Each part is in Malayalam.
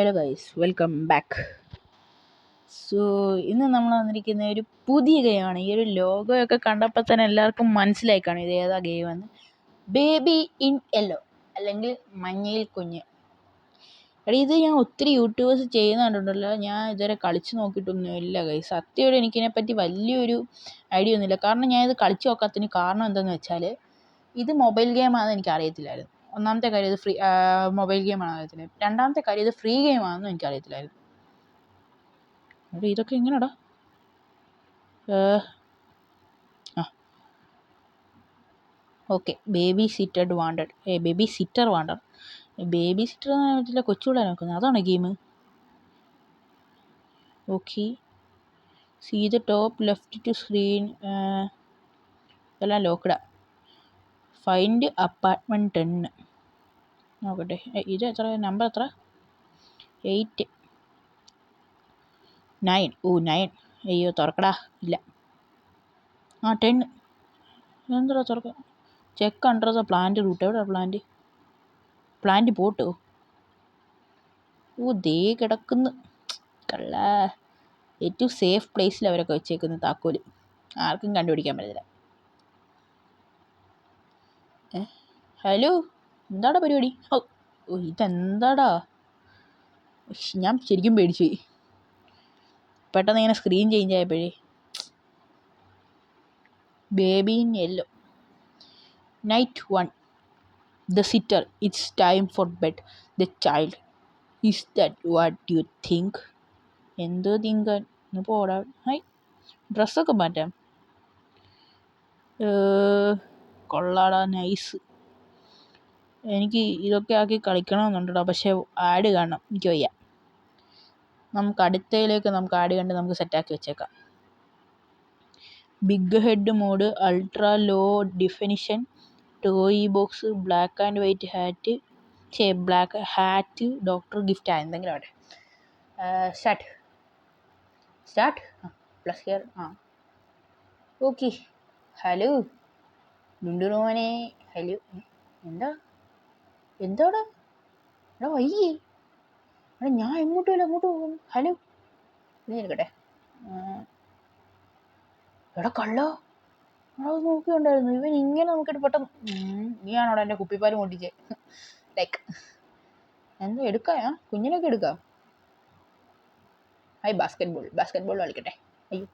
Hello guys welcome back. So ഇന്ന് നമ്മൾ വന്നിരിക്കുന്ന ഒരു പുതിയ ഗെയിമാണ്. ഈ ഒരു ലോഗോയൊക്കെ കണ്ടപ്പോൾ തന്നെ എല്ലാവർക്കും മനസ്സിലായി കാണും ഇത് ഏതാ ഗെയിമെന്ന് ബേബി ഇൻ യെല്ലോ അല്ലെങ്കിൽ മഞ്ഞയിൽ കുഞ്ഞ്. എടീ ഇത് ഞാൻ ഒത്തിരി യൂട്യൂബേഴ്സ് ചെയ്യുന്ന കണ്ടിട്ടുണ്ടല്ലോ. ഞാൻ ഇതുവരെ കളിച്ച് നോക്കിയിട്ടൊന്നും ഇല്ല ഗൈസ്. സത്യമായിട്ട് എനിക്കിതിനെപ്പറ്റി വലിയൊരു ഐഡിയ ഒന്നുമില്ല. കാരണം ഞാൻ ഇത് കളിച്ച് നോക്കാത്തതിന് കാരണം എന്താണെന്ന് വെച്ചാൽ ഇത് മൊബൈൽ ഗെയിമാണെന്ന് എനിക്ക് അറിയത്തില്ലായിരുന്നു ഒന്നാമത്തെ കാര്യം ഇത് ഫ്രീ മൊബൈൽ ഗെയിമാണെന്ന് അറിയത്തില്ല. രണ്ടാമത്തെ കാര്യം ഇത് ഫ്രീ ഗെയിമാണെന്നും എനിക്ക് അറിയത്തില്ലായിരുന്നു എടാ ഇതൊക്കെ എങ്ങനെയാടാ ആ. Okay baby sitted wanted. A baby sitter wanted. Baby sitter എന്ന് പറ്റില്ല കൊച്ചുകൂടെ നോക്കുന്നത്. അതാണ് game? Okay. See the top left to screen ഇതെല്ലാം ലോക്കഡാ. ഫൈൻഡ് അപ്പാർട്ട്മെന്റ് ടെന്ന് നോക്കട്ടെ. ഇത് എത്ര? നമ്പർ എത്ര? എയ്റ്റ് നയൻ ഓ നയൻ അയ്യോ തുറക്കടാ. ഇല്ല. ആ ടെൻ എന്താ തുറക്ക? Check under the plant root എവിടെ പ്ലാന്റ് പ്ലാന്റ് പോട്ടോ. ഓ ദേ കിടക്കുന്നു. കള്ള. ഏറ്റവും സേഫ് പ്ലേസിൽ അവരൊക്കെ വെച്ചേക്കുന്നത് താക്കോൽ. ആർക്കും കണ്ടുപിടിക്കാൻ പറ്റില്ല ഏ ഹലോ എന്താടാ പരിപാടി? ഓ ഇതെന്താടാ? ഞാൻ ശരിക്കും പേടിച്ചു പെട്ടെന്ന് ഇങ്ങനെ screen change ആയപ്പോഴേ. Baby in yellow night one the sitter it's time for bed the child is that what you think എന്തോ തിങ്ക് ഒന്ന് പോടാ. ഹൈ ഡ്രസ്സൊക്കെ മാറ്റാം. കൊള്ളാടാ നൈസ് എനിക്ക് ഇതൊക്കെ ആക്കി കളിക്കണമെന്നുണ്ടടാ പക്ഷേ ആഡ് കാണണം. എനിക്ക് വയ്യ. നമുക്ക് അടുത്തതിലേക്ക് നമുക്ക് ആഡ് കണ്ട് നമുക്ക് സെറ്റാക്കി വെച്ചേക്കാം. Big head mode ultra low definition toy box black and white hat ചേ ബ്ലാക്ക് ഹാറ്റ് ഡോക്ടർ ഗിഫ്റ്റ് ആ എന്തെങ്കിലും ആവട്ടെ. സ്റ്റാർട്ട് സ്റ്റാർട്ട് ആ പ്ലസ് ഹിയർ ആ. ഓക്കെ ഹലോ ഡുണ്ടുറോനെ ഹലോ എന്താ? എന്താടാ? എടാ വയ്യേ. എടാ ഞാൻ എങ്ങോട്ടും ഇല്ല അങ്ങോട്ട് പോകും ഹലോ. നീ ഇരിക്കട്ടെ ആ, എടാ കള്ളോ. അത് നോക്കിയുണ്ടായിരുന്നു. ഇവൻ ഇങ്ങനെ നോക്കിയിട്ട് പെട്ടെന്ന് ഉം, നീയാണോടാ എന്റെ കുപ്പിപ്പാൽ കൊണ്ടിച്ചേ ലൈക്ക്. എന്താ എടുക്കാ? കുഞ്ഞിനൊക്കെ എടുക്കാം? Hi basketball basketball കളിക്കട്ടെ. അയ്യോ.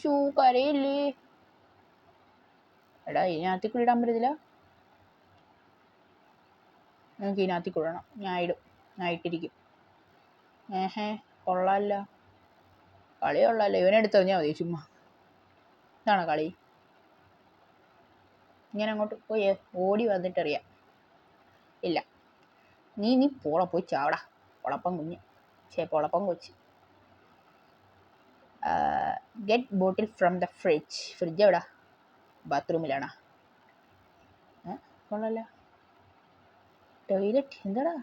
ഷൂ കരയില്ലേ. എടാ ഇതിനകത്തേക്ക് ഇടാൻ പറ്റത്തില്ല. നമുക്ക് ഇതിനകത്ത് കൂടണം ഞാൻ ഇടും. ഞാൻ ഇട്ടിരിക്കും. ഏഹേ കൊള്ളാല്ല കളി കൊള്ളാല്ല ഇവനെടുത്തെറിഞ്ഞാൽ മതി ചുമ്മാ. ഇതാണോ കളി? ഇങ്ങനെ അങ്ങോട്ട് പോയി ഓടി വന്നിട്ടറിയാം. ഇല്ല. നീ നീ പോള പോയി ചാവടാ. പൊളപ്പം കുഞ്ഞ്. ചേ പൊളപ്പം കൊച്ച്. Get bottle from the fridge fridge എവിടാ? ബാത്റൂമിലാണോ കൊള്ളാല്ല ടോയ്ലറ്റ് എന്താടാ?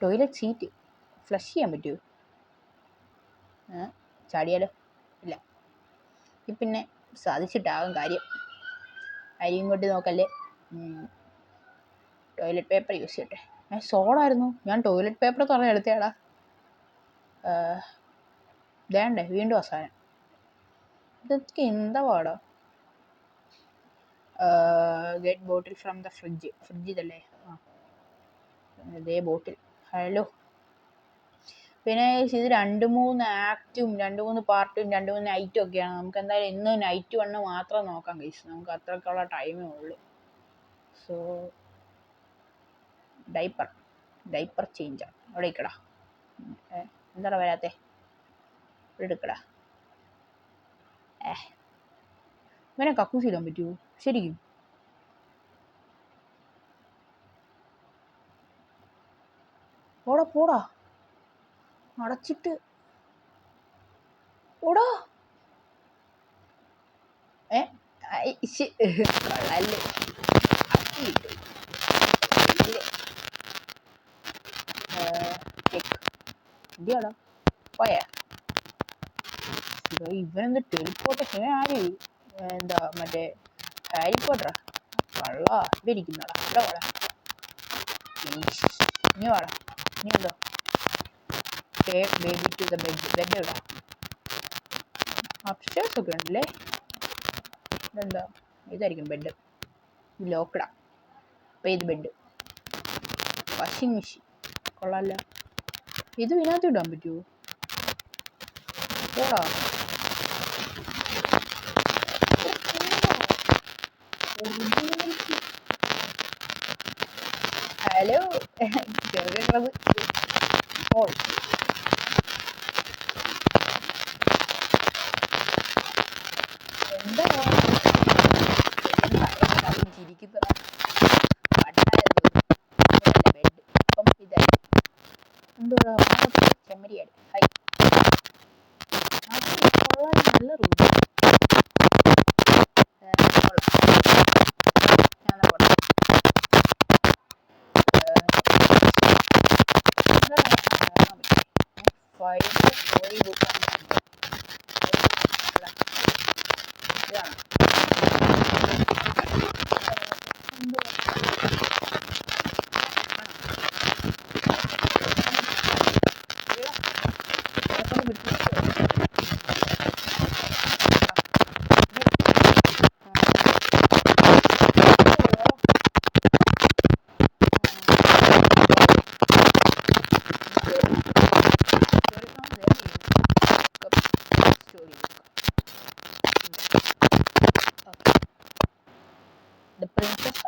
Toilet seat. ഫ്ലഷ് ചെയ്യാൻ പറ്റുമോ ചാടിയാലോ? ഇല്ല. പിന്നെ സാധിച്ചിട്ടാകും കാര്യം. അരിയും കൊണ്ട് നോക്കല്ലേ? ടോയ്ലറ്റ് പേപ്പർ യൂസ് ചെയ്യട്ടെ. ഞാൻ സോഡായിരുന്നു. ഞാൻ ടോയ്ലറ്റ് പേപ്പർ തുറന്ന് എടുത്തേടാ വേണ്ടേ വീണ്ടും അവസാനം. ഇതൊക്കെ എന്താ പാടാ? Get bottle from the fridge fridge ഇതല്ലേ ഇതേ ബോട്ടിൽ. ഹലോ. പിന്നെ ഇത് രണ്ട് മൂന്ന് ആക്റ്റും രണ്ട് മൂന്ന് പാർട്ടും രണ്ട് മൂന്ന് നൈറ്റും ഒക്കെയാണ്. നമുക്ക് എന്തായാലും ഇന്ന് നൈറ്റ് വണ്ണ് മാത്രം നോക്കാം ഗൈസ് നമുക്ക് അത്രയ്ക്കുള്ള ടൈമേ ഉള്ളൂ. സോ ഡൈപ്പർ ഡൈപ്പർ ചേഞ്ചാണ് അവിടെ ഇക്കടാ എന്താടാ വരാത്തെ? ഇവിടെ എടുക്കടാ. ഏ ഇവനെ കക്കൂസ് ഇടാൻ പറ്റുമോ ശരിക്കും. പോടാ പോടാ. അടച്ചിട്ട്. ഓടാ. ഏ ഇവനെന്ത് ടെലിപ്പോട്ടേഷൻ ആര്? എന്താ മറ്റേ ഹാരി പോട്ടറാ ഇരിക്കുന്നടാ ഇവിടെ വാടാ ഇനി വാടാ. എന്തോ take baby to the bed bed ഇടാം അപ്സ്റ്റേഴ്സ് ഒക്കെ ഉണ്ടല്ലേ ഇതെന്താ? ഇതായിരിക്കും ബെഡ് ലോക്കഡാ അപ്പോൾ ഇത് ബെഡ് വാഷിംഗ് മെഷീൻ കൊള്ളാമല്ല ഇത് ഇതിനകത്ത് ഇടാൻ പറ്റുമോ പോടാ ഹലോ ചെറുത്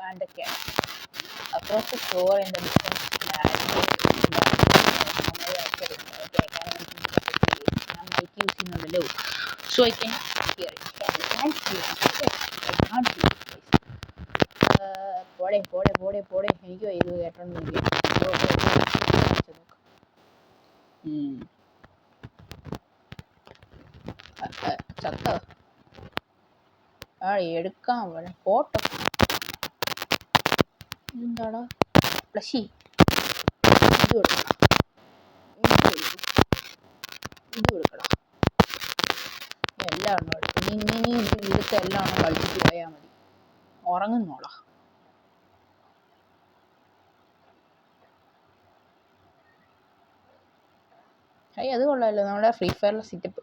princess and the cat. Across the shore in the distance land. ല്ലോ സോ ഐ ക്യാൻ ഹിയർ പോടെ പോടെ പോടെ പോടെ എനിക്ക് ഇത് കേട്ടോണ്ടിരിക്കും ചത്ത ആ എടുക്കാൻ വേണം ഫോട്ടോ എന്താടാ? പ്ലഷി ഇത് കൊടുക്കണം ഇത് കൊടുക്കണം. എല്ലാം ഉണ്ട്. ഇനി ഇനി ഇനി എല്ലാം കളിച്ചിട്ട് പോയാൽ മതി. ഉറങ്ങുന്നോളാ. ഹൈ അത് കൊള്ളാമല്ലോ നമ്മുടെ ഫ്രീ ഫയറിലെ സെറ്റപ്പ്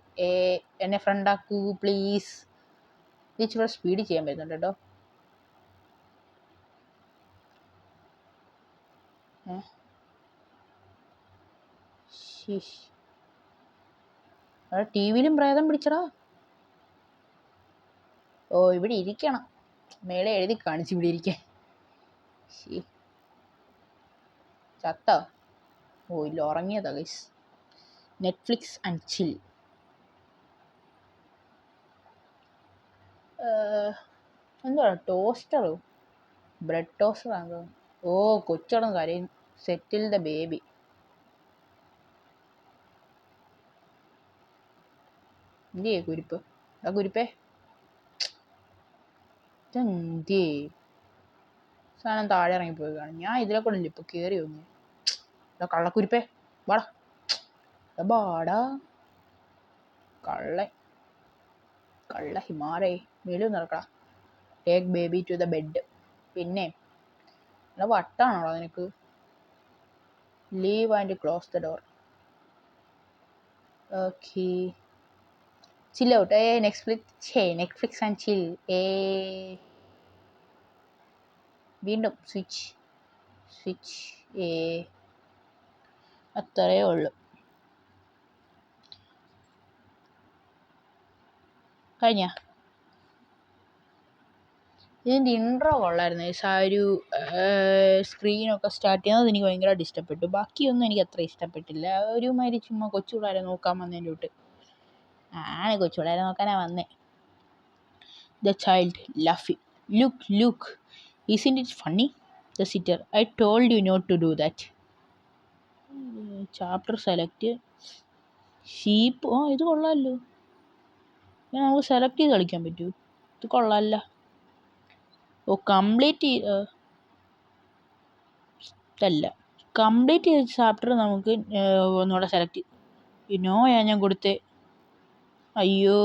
എന്നെ ഫ്രണ്ടാക്കൂ പ്ലീസ് ഇത് ഇച്ചിരി സ്പീഡ് ചെയ്യാൻ പറ്റുന്നുണ്ട് കേട്ടോ ഏ ശീഷ് അവിടെ ടി പ്രേതം പിടിച്ചടാ. ഓ ഇവിടെ ഇരിക്കണം. മേലെ എഴുതി കാണിച്ചു ഇവിടെ ഇരിക്കാൻ. ശീ. ചത്ത? ഓ ഇല്ല ഉറങ്ങിയതാ ഗൈസ് നെറ്റ്ഫ്ലിക്സ് ആൻഡ് ചിൽ എന്തുവാ ടോസ്റ്ററോ ബ്രെഡ് ടോസ്റ്ററാണ് ഓ കൊച്ചടം കരയും സെറ്റിൽ ദ ബേബി എന്തിയേ കുരിപ്പ് ആ കുരിപ്പേ ഇതെന്തിയേ സാധനം താഴെ ഇറങ്ങിപ്പോയി കാണും ഞാൻ ഇതിലെ കൂടെ ഇല്ല ഇപ്പൊ കയറി വന്നു ഇതാ വാടാ എടാ ബാടാ കള്ള കള്ള ഹിമാറേ വെളി നടക്കടാ take baby to the bed പിന്നെ നല്ല വട്ടാണോടാ നിനക്ക് leave and close the door okay chill out. ഏ Netflix, ഛേ Netflix ആൻഡ് ചിൽ ഏ വീണ്ടും സ്വിച്ച് സ്വിച്ച് ഏ അത്രയേ ഉള്ളൂ. കഴിഞ്ഞ? ഇതിന്റെ ഇൻട്രോ കൊള്ളായിരുന്നു. ആ ഒരു സ്ക്രീനൊക്കെ സ്റ്റാർട്ട് ചെയ്യുന്നത് എനിക്ക് ഭയങ്കരമായിട്ട് ഇഷ്ടപ്പെട്ടു. ബാക്കിയൊന്നും എനിക്ക് അത്ര ഇഷ്ടപ്പെട്ടില്ല. ഒരുമാതിരി ചുമ്മാ കൊച്ചു പിള്ളേരെ നോക്കാൻ വന്നതിന്റെ തൊട്ട്. ആണ് കൊച്ചു പിള്ളേരെ നോക്കാനാണ് വന്നേ. The child Luffy look look is in it funny the sitter I told you not to do that chapter select sheep ഓ ഇത് കൊള്ളാമല്ലോ ഞാൻ നമുക്ക് സെലക്ട് ചെയ്ത് കളിക്കാൻ പറ്റൂ. ഇത് കൊള്ളാമല്ല ഓ കംപ്ലീറ്റ് ഇതല്ല. കംപ്ലീറ്റ് ചെയ്ത ചാപ്റ്റർ നമുക്ക് ഒന്നുകൂടെ സെലക്ട് നോയാ ഞാൻ കൊടുത്തേ. അയ്യോ.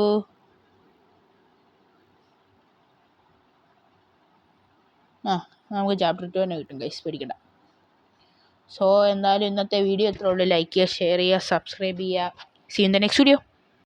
ആ നമുക്ക് ചാപ്റ്റർ ടു തന്നെ കിട്ടും ഗൈസ് പേടിക്കണ്ട. സോ എന്തായാലും ഇന്നത്തെ വീഡിയോ ഇത്രേ ഉള്ളൂ. ലൈക്ക് ചെയ്യുക ഷെയർ ചെയ്യുക സബ്സ്ക്രൈബ് ചെയ്യുക. See in the next video